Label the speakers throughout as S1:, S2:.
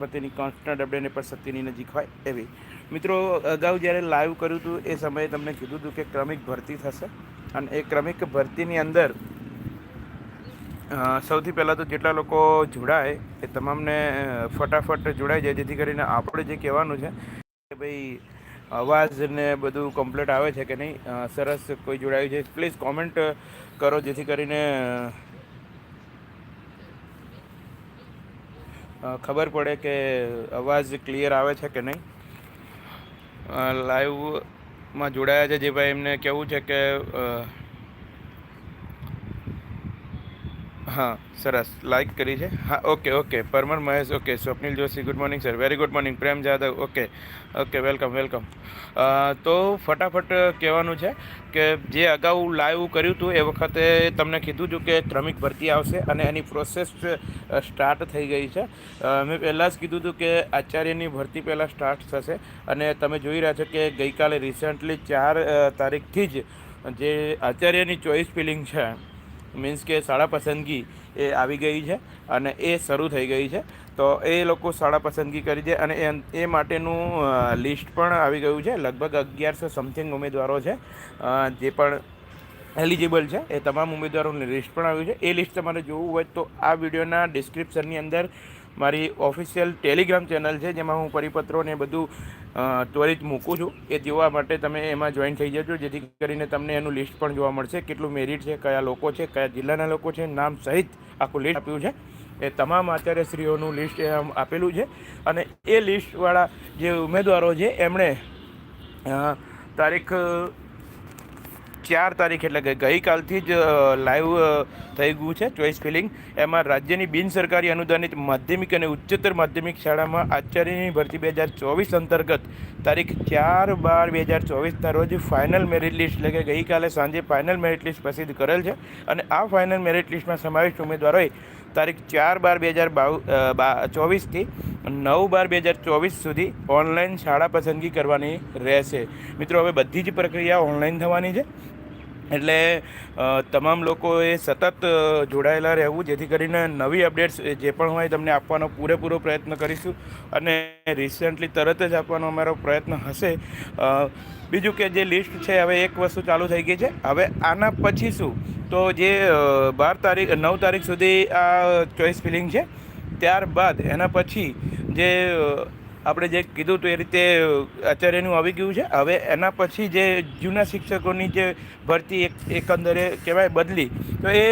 S1: પ્રત્યેની constant update પર સત્યની નજીક હોય એવી. મિત્રો, અગાઉ જ્યારે લાઈવ કર્યું હતું, એ સમયે તમને કીધું હતું કે ક્રમિક ભરતી થશે અને એ ક્રમિક ભરતીની અંદર સૌથી પહેલાં તો જેટલા લોકો જોડાય, એ તમામને ફટાફટ જોડાઈ જાય, જેથી કરીને આપણે જે કહેવાનું છે કે ભાઈ, અવાજ ને બધું કમ્પ્લીટ આવે છે કે નહીં સરસ કોઈ જોડાયું છે. પ્લીઝ કોમેન્ટ કરો, જેથી કરીને ખબર પડે કે અવાજ ક્લિયર આવે છે કે નહીં? લાઈવમાં જોડાયા છે જે ભાઈ એમને કહેવું છે કે હા, સરસ. લાઇક કરી છે. હા okay okay Parmar Mahesh okay Swapnil Joshi good morning sir very good morning Prem Jadav okay okay welcome welcome તો ફટાફટ કહેવાનું છે કે જે અગાઉ લાઈવ કર્યું હતું એ વખતે તમને કીધું હતું કે ક્રમિક ભરતી આવશે અને એની પ્રોસેસ સ્ટાર્ટ થઈ ગઈ છે. મેં પહેલાં જ કીધું હતું કે આચાર્યની ભરતી પહેલાં સ્ટાર્ટ થશે અને તમે જોઈ રહ્યા છો કે ગઈકાલે રિસેન્ટલી ચાર તારીખથી જ જે આચાર્યની ચોઈસ ફિલિંગ છે મીન્સ કે શાળા પસંદગી એ આવી ગઈ છે અને એ શરૂ થઈ ગઈ છે. તો એ લોકો શાળા પસંદગી કરી છે અને એ માટેનું લિસ્ટ પણ આવી ગયું છે. લગભગ અગિયારસો સમથિંગ ઉમેદવારો છે. જે પણ એલિજિબલ છે, એ તમામ ઉમેદવારોની લિસ્ટ પણ આવ્યું છે. એ લિસ્ટ તમારે જોવું હોય તો આ વિડીયોના ડિસ્ક્રિપ્શનની અંદર મારી ઓફિશિયલ ટેલિગ્રામ ચેનલ છે, જેમાં હું પરિપત્રોને બધું ત્વરિત મૂકું છું. એ જોવા માટે તમે એમાં જોઈન થઈ જજો, જેથી કરીને તમને એનું લિસ્ટ પણ જોવા મળશે. કેટલું મેરિટ છે, કયા લોકો છે, કયા જિલ્લાના લોકો છે, નામ સહિત આખું લિસ્ટ આપ્યું છે. એ તમામ આચાર્યશ્રીઓનું લિસ્ટ આપેલું છે. અને એ લિસ્ટવાળા જે ઉમેદવારો છે, એમણે તારીખ ચાર તારીખ એટલે કે ગઈકાલથી જ લાઈવ થઈ ગયું છે ચોઈસ ફિલિંગ એમાં રાજ્યની બિનસરકારી અનુદાનિત માધ્યમિક અને ઉચ્ચતર માધ્યમિક શાળામાં આચાર્યની ભરતી બે હજાર ચોવીસ અંતર્ગત તારીખ ચાર બાર બે હજાર ચોવીસના રોજ ફાઇનલ મેરિટ લિસ્ટ એટલે કે ગઈકાલે સાંજે ફાઇનલ મેરિટ લિસ્ટ પ્રસિદ્ધ કરેલ છે. અને આ ફાઇનલ મેરિટ લિસ્ટમાં સમાવિષ્ટ ઉમેદવારોએ તારીખ ચાર બાર બે હજાર બાવ ચોવીસથી નવ બાર બે હજાર ચોવીસ સુધી ઓનલાઈન શાળા પસંદગી કરવાની રહેશે. મિત્રો, હવે બધી જ પ્રક્રિયા ઓનલાઈન થવાની છે. એટલે તમામ લોકોએ સતત જોડાયેલા રહેવું, જેથી કરીને નવી અપડેટ્સ જે પણ હોય તમને આપવાનો પૂરેપૂરો પ્રયત્ન કરીશું. અને રિસેન્ટલી તરત જ આપવાનો અમારો પ્રયત્ન હશે. બીજું કે જે લિસ્ટ છે, હવે એક વસ્તુ ચાલુ થઈ ગઈ છે. હવે આના પછી શું? તો જે બાર તારીખ, નવ તારીખ સુધી આ ચોઈસ ફિલિંગ છે, ત્યારબાદ એના પછી જે આપણે જે કીધું હતું એ રીતે આચાર્યનું આવી ગયું છે, હવે એના પછી જે જૂના શિક્ષકોની જે ભરતી એક, એકંદરે કહેવાય બદલી, તો એ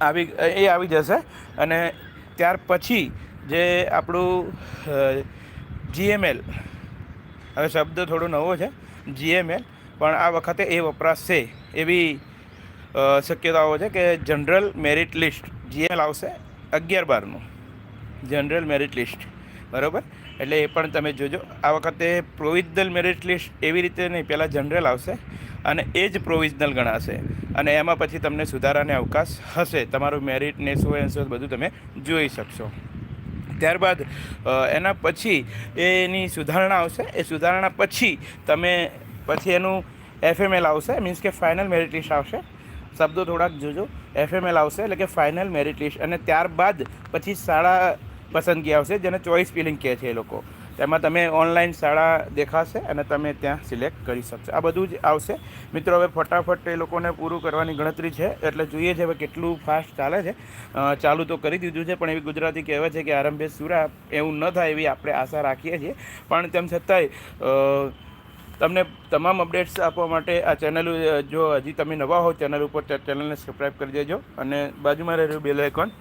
S1: આવી એ આવી જશે અને ત્યાર પછી જે આપણું જીએમએલ, હવે શબ્દ થોડો નવો છે, જીએમએલ, પણ આ વખતે એ વપરાશે એવી શક્યતાઓ છે કે જનરલ મેરિટ લિસ્ટ જીએલ આવશે અગિયાર બારનું. જનરલ મેરિટ લિસ્ટ બરાબર? એટલે એ પણ તમે જોજો. આ વખતે પ્રોવિઝનલ મેરિટ લિસ્ટ એવી રીતે નહીં, પહેલાં જનરલ આવશે અને એ જ પ્રોવિઝનલ ગણાશે. અને એમાં પછી તમને સુધારાને અવકાશ હશે. તમારું મેરિટ ને સો એન્સો બધું તમે જોઈ શકશો. ત્યારબાદ એના પછી એની સુધારણા આવશે. એ સુધારણા પછી તમે, પછી એનું એફએમએલ આવશે. મીન્સ કે ફાઇનલ મેરિટ લિસ્ટ આવશે. શબ્દો થોડાક જોજો. એફએમએલ આવશે એટલે કે ફાઇનલ મેરિટ લિસ્ટ અને ત્યારબાદ પછી શાળા પસંદગી આવશે, જેને ચોઈસ ફિલિંગ કહે છે એ લોકો. તેમાં તમે ઓનલાઈન શાળા દેખાશે અને તમે ત્યાં સિલેક્ટ કરી શકશો. આ બધું જ આવશે. મિત્રો, હવે ફટાફટ એ લોકોને પૂરું કરવાની ગણતરી છે. એટલે જોઈએ છે હવે કેટલું ફાસ્ટ ચાલે છે. ચાલુ તો કરી દીધું છે, પણ એવી ગુજરાતી કહેવત છે કે આરંભે સુરા. એવું ન થાય એવી આપણે આશા રાખીએ છીએ. પણ તેમ છતાંય તમને તમામ અપડેટ્સ આપવા માટે આ ચેનલ જો હજી તમે નવા હો ચેનલ ઉપર ચેનલને સબસ્ક્રાઈબ કરી દેજો અને બાજુમાં રહેલું બેલ આઇકોન.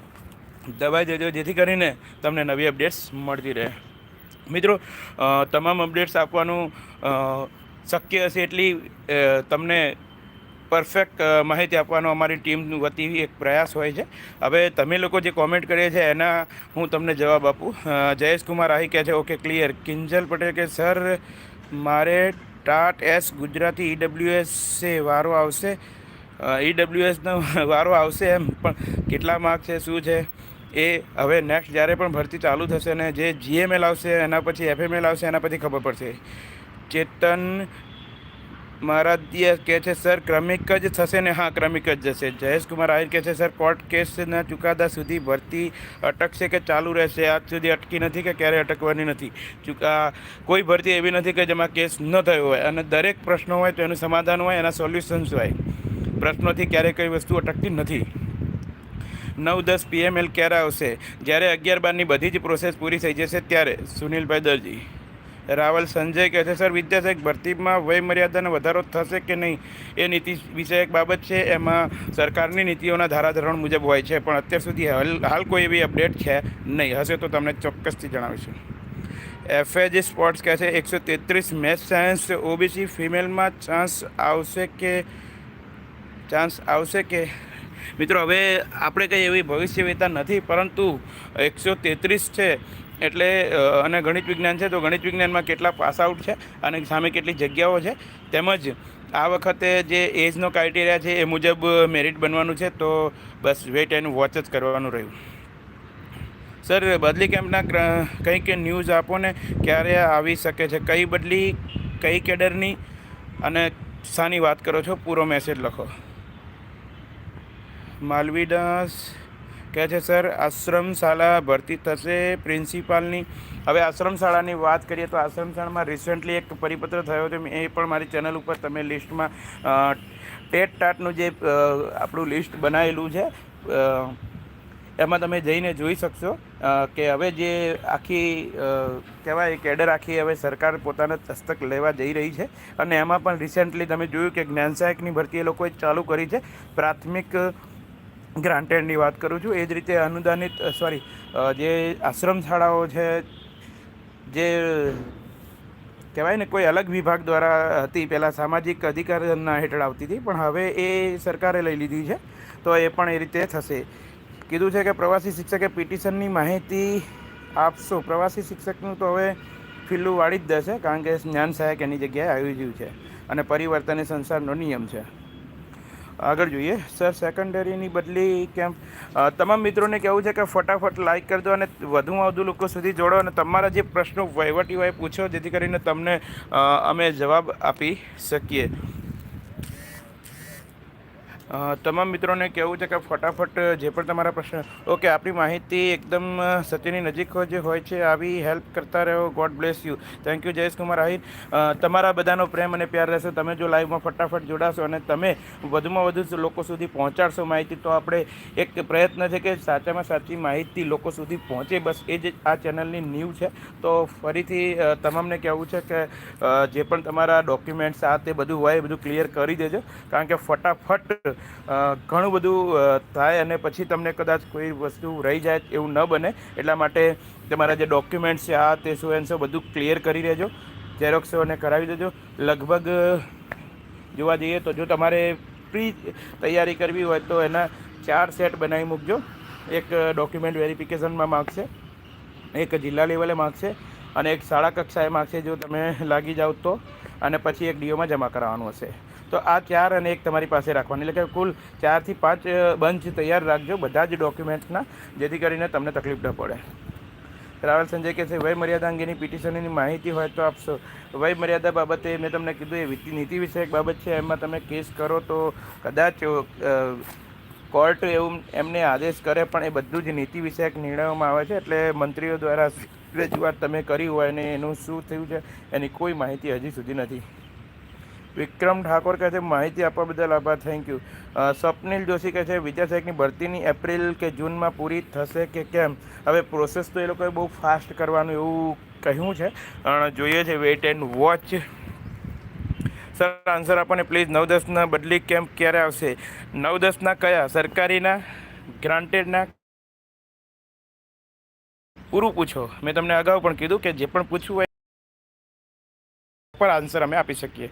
S1: દબાઈ દેજો, જેથી કરીને તમને નવી અપડેટ્સ મળતી રહે. મિત્રો તમામ અપડેટ્સ આપવાનું શક્ય હશે એટલી તમને પરફેક્ટ માહિતી આપવાનો અમારી ટીમ વતી એક પ્રયાસ હોય છે. હવે તમે લોકો જે કોમેન્ટ કરીએ છે, એના હું તમને જવાબ આપું. જયેશ કુમાર આહી કહે છે ઓકે ક્લિયર કિંજલ પટેલ કે સર મારે ટાટ એસ ગુજરાતી ઈડબ્લ્યુએસ છે વારો આવશે. ઈડબ્લ્યુએસનો વારો આવશે એમ, પણ કેટલા માર્ક છે, શું છે? એ હવે નેક્સ્ટ જ્યારે પણ ભરતી ચાલુ થશે ને જે જીએમએલ આવશે, એના પછી એફએમએલ આવશે, એના પછી ખબર પડશે. ચેતન મારાદ્ય કહે છે, સર, ક્રમિક જ થશે ને? હા, ક્રમિક જ જશે. જયેશ કુમાર આહિર કહે છે, સર, કોર્ટ કેસના ચુકાદા સુધી ભરતી અટકશે કે ચાલુ રહેશે? આજ સુધી અટકી નથી કે ક્યારે અટકવાની નથી? ચુકા કોઈ ભરતી એવી નથી કે જેમાં કેસ ન થયો હોય. અને દરેક પ્રશ્નો હોય તો એનું સમાધાન હોય, એના સોલ્યુશન્સ હોય. પ્રશ્નોથી ક્યારેય કઈ વસ્તુ અટકતી નથી. નવ દસ પીએમએલ ક્યારે આવશે? જ્યારે અગિયાર બારની બધી જ પ્રોસેસ પૂરી થઈ જશે ત્યારે. સુનિલભાઈ દરજી. રાવલ સંજય કહે છે, સર વિદ્યાસહાયક ભરતીમાં વય મર્યાદાનો વધારો થશે કે નહીં? એ નીતિ વિષયક બાબત છે, એમાં સરકારની નીતિઓના ધારાધોરણ મુજબ હોય છે, પણ અત્યાર સુધી હાલ હાલ કોઈ એવી અપડેટ છે નહીં. હશે તો તમને ચોક્કસથી જણાવીશું. એફએજી સ્પોર્ટ્સ કહે છે, એકસો તેત્રીસ મેચ સાયન્સ ઓબીસી ફિમેલમાં ચાન્સ આવશે કે ચાન્સ આવશે કે? મિત્રો, હવે આપણે કંઈ એવી ભવિષ્યવેતા નથી, પરંતુ એકસો તેત્રીસ છે. એટલે અને ગણિત વિજ્ઞાન છે, તો ગણિત વિજ્ઞાનમાં કેટલા પાસ આઉટ છે અને સામે કેટલી જગ્યાઓ છે, તેમજ આ વખતે જે એજનો ક્રાઇટેરિયા છે એ મુજબ મેરિટ બનવાનું છે, તો બસ વેઇટ એન્ડ વોચ જ કરવાનું રહ્યું. સર, બદલી કેમ્પના કંઈક ન્યૂઝ આપો ને, ક્યારે આવી શકે છે? કઈ બદલી, કઈ કેડરની? અને શાની વાત કરો છો? પૂરો મેસેજ લખો. માલવીદાસ કહે છે, સર આશ્રમ શાળા ભરતી થશે પ્રિન્સિપાલની. હવે આશ્રમ શાળાની વાત કરીએ તો આશ્રમ શાળામાં રિસેન્ટલી એક પરિપત્ર થયો છે એ પણ મારી ચેનલ ઉપર તમે લિસ્ટમાં ટેટ ટાટનું જે આપણું લિસ્ટ બનાવેલું છે એમાં તમે જઈને જોઈ શકશો કે હવે જે આખી કહેવાય કેડર આખી હવે સરકાર પોતાના દસ્તક લેવા જઈ રહી છે. અને એમાં પણ રિસેન્ટલી તમે જોયું કે જ્ઞાન સહાયકની ભરતી એ લોકોએ ચાલુ કરી છે. પ્રાથમિક ગ્રાન્ટેડની વાત કરું છું. એ જ રીતે અનુદાનિત સોરી જે આશ્રમ શાળાઓ છે, જે કહેવાય ને, કોઈ અલગ વિભાગ દ્વારા હતી. પહેલાં સામાજિક અધિકારના હેઠળ આવતી હતી, પણ હવે એ સરકારે લઈ લીધી છે. તો એ પણ એ રીતે થશે. કીધું છે કે પ્રવાસી શિક્ષકે પિટિશનની માહિતી આપશો. પ્રવાસી શિક્ષકનું તો હવે ફિલ્લું વાળી જ દેશે, કારણ કે જ્ઞાન સહાયક એની જગ્યાએ આવી ગયું છે. અને પરિવર્તન એ સંસારનો નિયમ છે. આગળ જોઈએ. સર સેકન્ડરીની બદલી કેમ? તમામ મિત્રોને કહેવું છે કે ફટાફટ લાઇક કરજો અને વધુમાં વધુ લોકો સુધી જોડો અને તમારા જે પ્રશ્નો વહીવટી હોય પૂછો જેથી કરીને તમને અમે જવાબ આપી શકીએ. તમામ મિત્રોને કહેવું છે કે ફટાફટ જે પણ તમારા પ્રશ્ન, ઓકે, આપણી માહિતી એકદમ સત્યની નજીક જે હોય છે. આવી હેલ્પ કરતા રહો. God bless you thank you Jayesh Kumar Ahir. તમારા બધાનો પ્રેમ અને પ્યાર રહેશે. તમે જો લાઈવમાં ફટાફટ જોડાશો અને તમે વધુમાં વધુ લોકો સુધી પહોંચાડશો માહિતી, તો આપણે એક પ્રયત્ન છે કે સાચામાં સાચી માહિતી લોકો સુધી પહોંચે. બસ એ જ આ ચેનલની ન્યૂ છે. તો ફરીથી તમામને કહેવું છે કે જે પણ તમારા ડોક્યુમેન્ટ્સ આ તે બધું હોય એ બધું ક્લિયર કરી દેજો. કારણ કે ફટાફટ ઘણું બધું થાય અને પછી તમને કદાચ કોઈ વસ્તુ રહી જાય એવું ન બને. એટલા માટે તમારા જે ડોક્યુમેન્ટ્સ છે, આ, તે શું એન શું બધું ક્લિયર કરી દેજો. ઝેરોક્સો અને કરાવી દેજો. લગભગ, જોવા જઈએ તો જો તમારે પ્રી તૈયારી કરવી હોય તો એના ચાર સેટ બનાવી મૂકજો. એક ડોક્યુમેન્ટ વેરિફિકેશનમાં માગશે, એક જિલ્લા લેવલે માગશે અને એક શાળા કક્ષાએ માગશે જો તમે લાગી જાઓ તો. અને પછી એક ડીઓમાં જમા કરાવવાનું હશે. તો આ ચાર અને એક તમારી પાસે રાખવાની. એટલે કે કુલ ચારથી પાંચ બંચ તૈયાર રાખજો બધા જ ડોક્યુમેન્ટ્સના જેથી કરીને તમને તકલીફ ન પડે. રાવલ સંજય કહે છે, વય મર્યાદા અંગેની પિટિશનની માહિતી હોય તો આપશો. વય મર્યાદા બાબતે મેં તમને કીધું એ નીતિ વિષયક બાબત છે. એમાં તમે કેસ કરો તો કદાચ કોર્ટ એવું એમને આદેશ કરે, પણ એ બધું જ નીતિ વિષયક નિર્ણયોમાં આવે છે. એટલે મંત્રીઓ દ્વારા રજૂઆત તમે કરી હોય અને એનું શું થયું છે, એની કોઈ માહિતી હજી સુધી નથી. વિક્રમ ઠાકોર કહે છે, માહિતી આપવા બદલ આભાર થેન્ક યુ સ્વપ્નિલ જોશી કહે છે વિદ્યાસહાયકની ભરતીની એપ્રિલ કે જૂનમાં પૂરી થશે કે કેમ? હવે પ્રોસેસ તો એ લોકોએ બહુ ફાસ્ટ કરવાનું એવું કહ્યું છે જોઈએ છે wait and watch sir answer આપો ને પ્લીઝ નવ દસના બદલી કેમ્પ ક્યારે આવશે? નવ દસના કયા? સરકારીના? ગ્રાન્ટેડના? પૂરું પૂછો. મેં તમને અગાઉ પણ કીધું કે જે પણ પૂછવું હોય પર આન્સર અમે આપી શકીએ.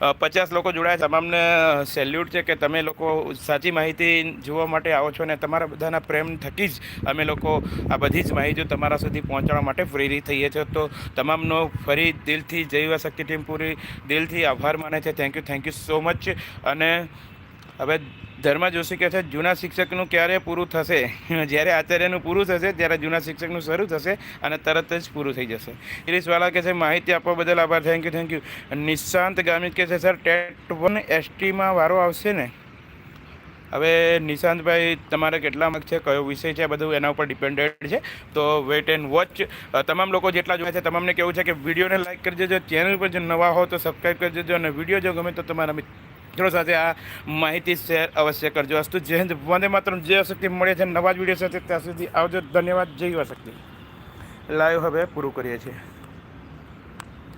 S1: પચાસ લોકો જોડાયા તમામને સેલ્યુટ છે કે તમે લોકો સાચી માહિતી જોવા માટે આવો છો અને તમારા બધાના પ્રેમ થકી જ અમે લોકો આ બધી જ માહિતીઓ તમારા સુધી પહોંચાડવા માટે પ્રેરિત થઈએ છીએ. તો તમામનો ફરી દિલથી જય શક્તિ ટીમ, પૂરી દિલથી આભાર માને છે. Thank you thank you so much અને હવે ધર્મ જોશી કહે છે, જૂના શિક્ષકનું ક્યારે પૂરું થશે? જ્યારે આચાર્યનું પૂરું થશે, ત્યારે જૂના શિક્ષકનું શરૂ થશે અને તરત જ પૂરું થઈ જશે. ઇરીશવાલા કહે છે, માહિતી આપવા બદલ આભાર. Thank you thank you Nishant Gamit કહે છે સર ટેટ વન એસટીમાં વારો આવશે ને? હવે નિશાંતભાઈ, તમારે કેટલા માર્ક છે, કયો વિષય છે બધું એના ઉપર ડિપેન્ડેડ છે. તો વેટ એન્ડ વોચ તમામ લોકો જેટલા જોયા છે, તમામને કેવું છે કે વિડીયોને લાઇક કરી દેજો. ચેનલ પર જો નવા હો તો સબસ્ક્રાઈબ કરી દેજો અને વીડિયો જો ગમે તો તમારા મિત્રો, સાથે આ માહિતી શેર અવશ્ય કરજો. અસ્તુ જય હિન્દ. વંદે માત્ર જય શક્તિ મળે છે, નવા જ વીડિયો સાથે ત્યાં સુધી આવજો. ધન્યવાદ. જય શક્તિ. લાઈવ હવે પૂરું કરીએ છીએ.